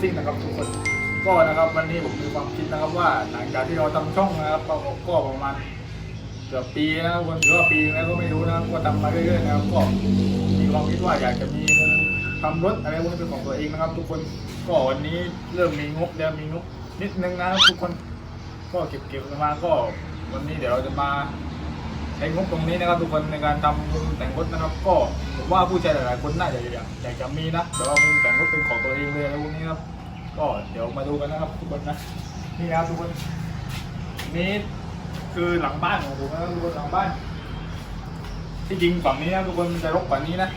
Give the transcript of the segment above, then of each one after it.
ซิ่งนะครับทุกคนก็นะครับวันนี้ผมมีความคิดนะครับว่าหลังจากที่เราทำช่องนะครับก็ประมาณเกือบปีนะครับคนหรือว่าปีแล้วก็ไม่รู้นะก็ทำมาเรื่อยๆนะครับก็มีความคิดว่าอยากจะมีทำรถอะไรพวกนี้เป็นของตัวเองนะครับ ทุกคนก็วันนี้เริ่มมีงบแล้วมีงบนิดนึงนะครับทุกคนก็เก็บเก็บๆมาก็วันนี้เดี๋ยวเราจะมา ใช้งบตรงนี้นะครับทุกคนในการทำมุมแต่งรถนะครับ ก็ผมว่าผู้ชายหลายๆคนน่าจะอยากอยากจะมีนะแต่ว่ามุมแต่งรถเป็นของตัวเองเลยอะไรพวกนี้ครับ ก็เดี๋ยวมาดูกันนะครับทุกคนนะนี่นะครับทุกคนนี่คือหลังบ้านของผมนะครับทุกคนหลังบ้าน ที่จริงฝั่งนี้นะทุกคนมันจะรกกว่านี้นะ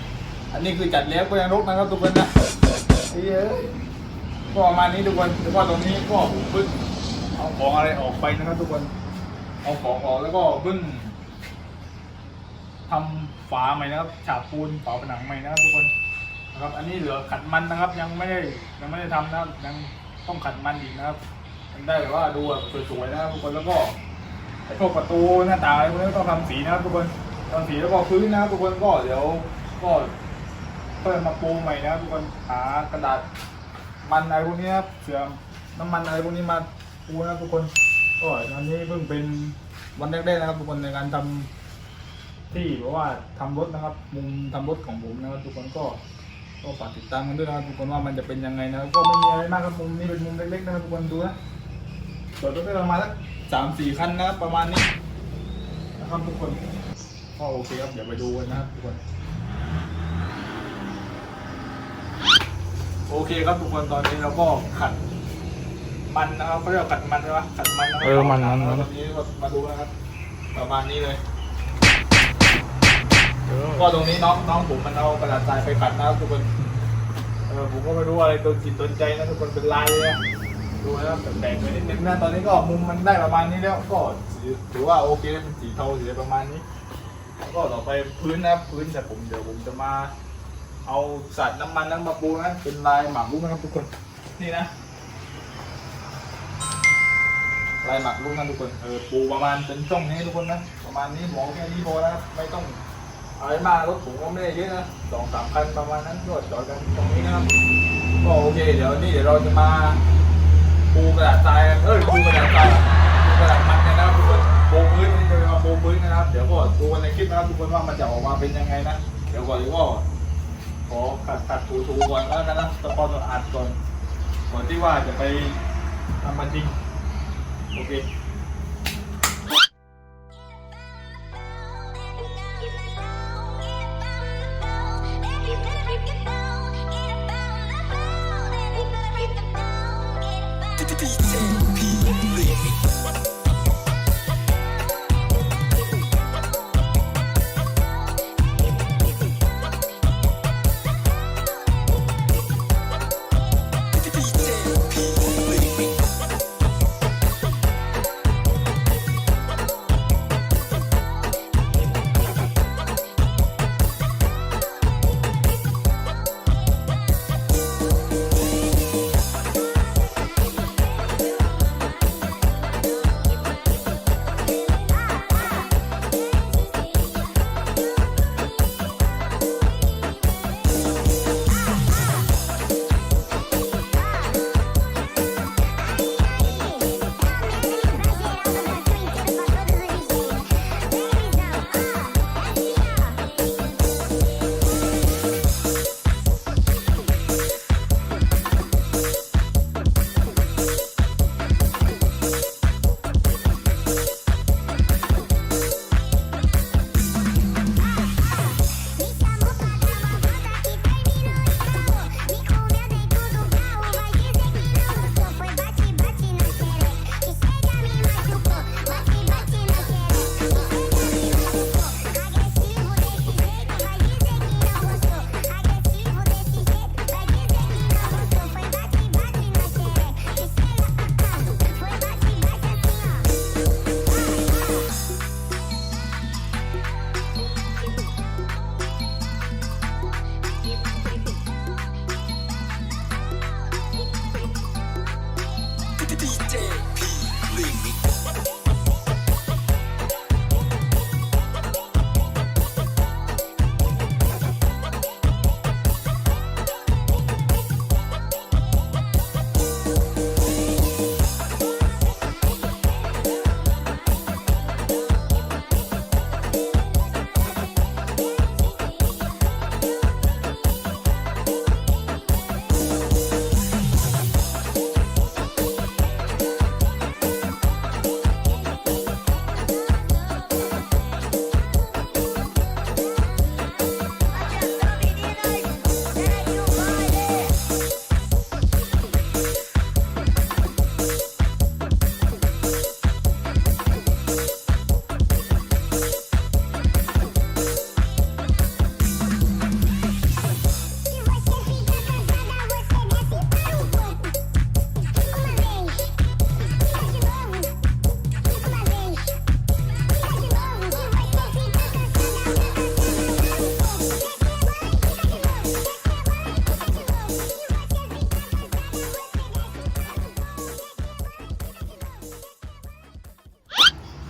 อันนี้คือจัดแล้วก็ยังรกนะครับทุกคนนะไอ้เอ้ยก็ประมาณนี้ทุกคนแล้วก็ตรงนี้ก็ผมเพิ่งเอาของอะไรออกไปนะครับทุกคนเอาของออกแล้วก็เพิ่ง ทำฝาใหม่นะครับ ฉาบปูนฝาผนังใหม่นะครับทุกคนนะครับ อันนี้เหลือขัดมันนะครับ ยังไม่ได้ยังไม่ได้ทำนะครับยังต้องขัดมันอีกนะครับมันได้แบบว่าดูแบบสวยๆนะครับทุกคนแล้วก็ไอ้พวกประตูหน้าต่างอะไรพวกนี้ต้องทำสีนะครับทุกคนทำสีแล้วก็พื้นนะครับทุกคนก็เดี๋ยวก็เพิ่มมาปูใหม่นะครับทุกคนหากระดาษมันอะไรพวกนี้ครับเสื่อมน้ำมันอะไรพวกนี้มาปูนะครับทุกคนก็ตอนนี้เพิ่งเป็นวันแรกๆนะครับทุกคนในการทำ ที่เพราะว่าทำรถนะครับมุมทำรถของผมนะครับทุกคนก็ก็ฝากติดตามกันด้วยนะครับทุกคนว่ามันจะเป็นยังไงนะครับก็ไม่มีอะไรมากครับมุมนี้เป็นมุมเล็กๆนะครับทุกคนดูนะเปิดรถได้ประมาณสักสามสี่คันนะครับประมาณนี้นะครับทุกคนก็โอเคครับเดี๋ยวไปดูกันนะครับทุกคนโอเคครับทุกคนตอนนี้เราก็ขัดมันนะครับเขาเรียกว่าขัดมันใช่ไหมขัดมันนะครัเออมันมันแล้วตอนนี้มาดูนะครับประมาณนี้เลย ก็ตรงนี้น้องน้องผมมันเอากระดาษทรายไปขัดนะครับทุกคนเออผมก็ไม่รู้อะไรตัวจิตตัวใจนะทุกคนเป็นลายเลยอะดูนะครับแตกๆไปนิดนึงนะตอนนี้ก็มุมมันได้ประมาณนี้แล้วก็ถือว่าโอเคเป็นสีเทาสีอะไรประมาณนี้ก็ต่อไปพื้นนะครับพื้นแต่ผมเดี๋ยวผมจะมา เอาสาดน้ำมันนั้นมาปูนะเป็นลายหมากรุกนะครับทุกคนนี่นะลายหมักลูกนะทุกคนเออปูประมาณเป็นช่องนี้ทุกคนนะประมาณนี้หมอแค่นี้พอนะครับไม่ต้อง อะไรมากรถผมก็ไม่ได้เยอะนะสองสามคันประมาณนั้นก็จอดกันตรงนี้นะครับก็โอเคเดี๋ยวนี่เดี๋ยวเราจะมาปูกระดาษทรายเออปูกระดาษทรายปูกระดาษมันกันนะครับทุกคนปูพื้นนี่จะมาปูพื้นนะครับ เดี๋ยวก็ดูกันในคลิปนะครับทุกคนว่ามันจะออกมาเป็นยังไงนะเดี๋ยวก่อนเดี๋ยวก็ขอขัดขัดถูถูก่อนแล้วกันนะตะกอนอัดก่อนก่อนที่ว่าจะไปทำมันจริงโอเค เ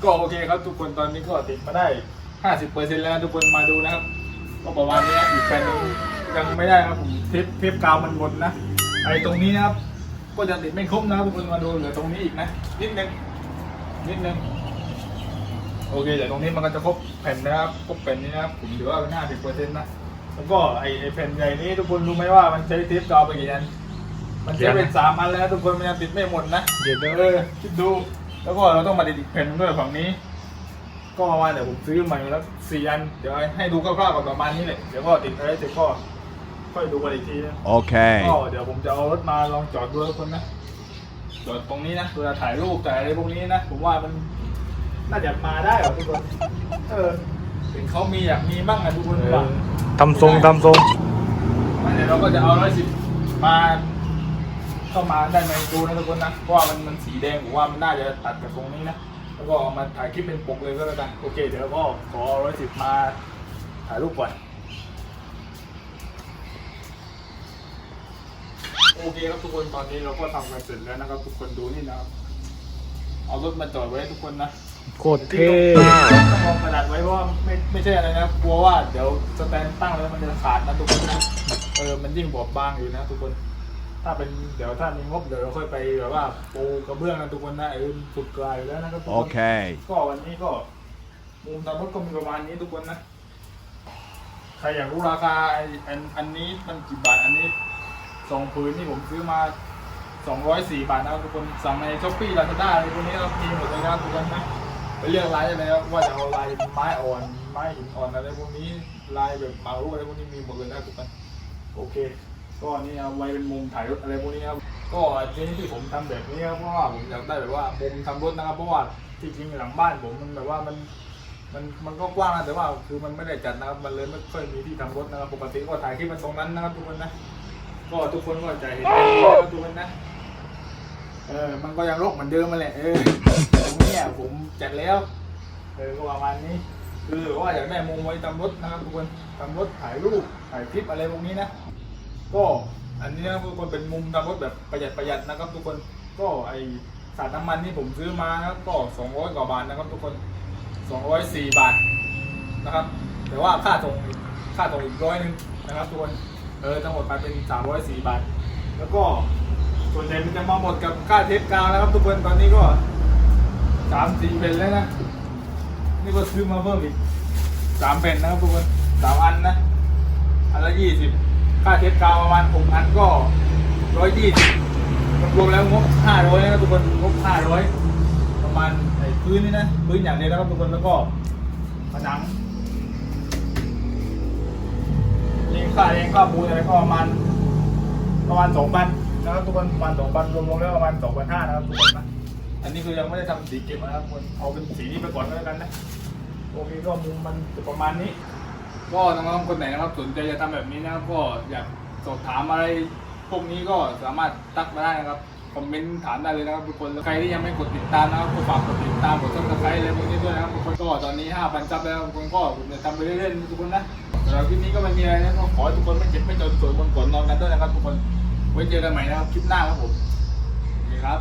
ก็โอเคครับทุกคนตอนนี้ก็ติดมาได้ห้าสิบเปอร์เซ็นต์แล้วทุกคนมาดูนะครับ ก็ประมาณนี้นะอีกแผ่นหนึงยังไม่ได้ครับผมเทปเทปกาวมันหมดนะไอ้ตรงนี้นะครับก็จะติดไม่ครบนะครับทุกคนมาดูเหลือตรงนี้อีกนะนิดนึงนิดนึงโอเคเดี๋ยวตรงนี้มันก็จะครบแผ่นนะครับครบแผ่นนี้นะครับผมถือว่าเป็นห้าสิบเปอร์เซ็นต์นะแล้วก็ไอ้ไอ้แผ่นใหญ่นี้ทุกคนรู้ไหมว่ามันใช้เทปกาวไปกี่อันมันใช้เป็นสามอันแล้วทุกคนมันยังติดไม่หมดนะเดี๋ยวเดี๋ยวเออคิดดู แล้วก็เราต้องมาติดอีกแผ่นหนึ่งด้วยฝั่งนี้ ก็ประมาณเดี๋ยวผมซื้อใหม่แล้วสี่อันเดี๋ยวให้ดูคร่าวๆก่อนประมาณนี้แหละเดี๋ยวก็ติดอะไรเสร็จก็ค่อยดูกันอีกทีนะ Okay. ก็เดี๋ยวผมจะเอารถมาลองจอดดูทุกคนนะจอดตรงนี้นะเวลาถ่ายรูปถ่ายอะไรพวกนี้นะผมว่ามันน่าจะมาได้หรอทุกคนเออถึงเขามีอยากมีบ้างอะทุกคนว่าทำทรงทำทรงเดี๋ยวเราก็จะเอาร้อยสิบมา เข้ามาได้ไหมดูนะทุกคนนะเพราะว่ามันมันสีแดงผมว่ามันน่าจะตัดกับตรงนี้นะแล้วก็เอามาถ่ายคลิปเป็นปกเลยก็แล้วกันโอเค เดี๋ยวเราก็ขอร้อยสิบมาถ่ายรูปก่อนโอเคครับทุกคนตอนนี้เราก็ทำกันเสร็จแล้วนะครับ ทุกคนดูนี่นะครับเอารถมาจอดไว้ให้ทุกคนนะโคตรเท่ต้องมองกระดาษไว้เพราะว่าไม่ไม่ใช่อะไรนะกลัวว่าเดี๋ยวสแตนตั้งแล้วมันจะขาดนะทุกคนนะเออมันยิ่งบอบบางอยู่นะทุกคน ถ้าเป็นเดี๋ยวถ้ามีงบเดี๋ยวเราค่อยไปแบบว่าปูกระเบื้องกันทุกคนนะเออสุดกลายอยู่แล้วนะครับทุกคน Okay. ก็วันนี้ก็มุมตามรถก็มีประมาณนี้ทุกคนนะ ใครอยากรู้ราคาไอ้อันอันนี้มันกี่บาทอันนี้สองผืนนี่ผมซื้อมาสองร้อยสี่บาทนะครับทุกคนสั่งในช้อปปี้ลาซาด้าอะไรพวกนี้เรามีหมดเลยนะครับทุกคนนะไปเลือกลายได้เลยครับว่าจะเอาลายไม้อ่อนไม้หินอ่อนอะไรพวกนี้ลายแบบเหมารูปอะไรพวกนี้มีหมดเลยนะครับทุกคนโอเค ก็นี่เอาไว้เป็นมุมถ่ายรถอะไรพวกนี้ครับก็ทีนี้ที่ผมทำแบบนี้ครับเพราะว่าผมอยากได้แบบว่ามุมทำรถนะครับเพราะว่าที่จริงหลังบ้านผมมันแบบว่ามันมันมันก็กว้างนะแต่ว่าคือมันไม่ได้จัดนะครับมันเลยไม่ค่อยมีที่ทำรถนะครับปกติก็ถ่ายคลิปมันตรงนั้นนะครับทุกคนนะ ก็ทุกคนก็จะเห็นนะครับทุกคนนะ เออ มันก็ยังรคเหมือนเดิมมาแหละ เออตรงนี้อะผมจัดแล้ว เออ ก็ประมาณนี้ คือว่าอยากได้มุมไว้ทำรถนะครับทุกคนทำรถถ่ายรูปถ่ายคลิปอะไรพวกนี้นะ ก็อันนี้นะทุกคนเป็นมุมทำรถแบบประหยัดประหยัดนะครับ ทุกคนก็ไอสารน้ำมันที่ผมซื้อมานะครับก็สองร้อยกว่าบาทนะครับ ทุกคน204บาทนะครับ แต่ว่าค่าส่งค่าส่งอีกร้อยหนึ่งนะครับ ทุกคนเออทั้งหมดไปเป็น304บาท แล้วก็ส่วนใหญ่มันจะมาหมดกับค่าเทปกาวนะครับ ทุกคนตอนนี้ก็สามสี่เป็นแล้วนะนี่ก็ซื้อมาเพิ่มอีกสามเป็นนะครับทุกคนสามอันนะอันละยี่สิบ ค่าเทปกาวประมาณหกอันก็ร้อยยี่สิบรวมแล้วงบห้าร้อยนะทุกคนงบห้าร้อยประมาณไอ้พื้นนี่นะพื้นอย่างเดียวนะครับทุกคนแล้วก็ผนังเลี้ค่าเลี้ยงค่าปูนอะไรก็ประมาณประมาณสองพันนะครับทุกคนประมาณสองพันรวมๆแล้วประมาณสองพันห้านะครับทุกคนนะอันนี้คือยังไม่ได้ทำสีเก็บนะครับทุกคนเอาเป็นสีนี้ไปก่อนก็แล้วกันนะโอเคก็มุมมันจะประมาณนี้ ก็น้องๆคนไหนนะครับสนใจจะทำแบบนี้นะครับก็อยากสอบถามอะไรพวกนี้ก็สามารถทักมาได้นะครับคอมเมนต์ถามได้เลยนะครับทุกคนใครที่ยังไม่กดติดตามนะครับก็ฝากกดติดตามกดซับสไครต์อะไรพวกนี้ด้วยนะครับทุกคนก็ตอนนี้5,000ซับแล้วทุกคนก็ผมจะทำไปเรื่อยๆทุกคนนะสำหรับคลิปนี้ก็ไม่มีอะไรนะก็ขอให้ทุกคนไม่เจ็บไม่จนสวยบนก่อนนอนกันด้วยนะครับทุกคนไว้เจอกันใหม่นะครับคลิปหน้าครับผมโอเคครับ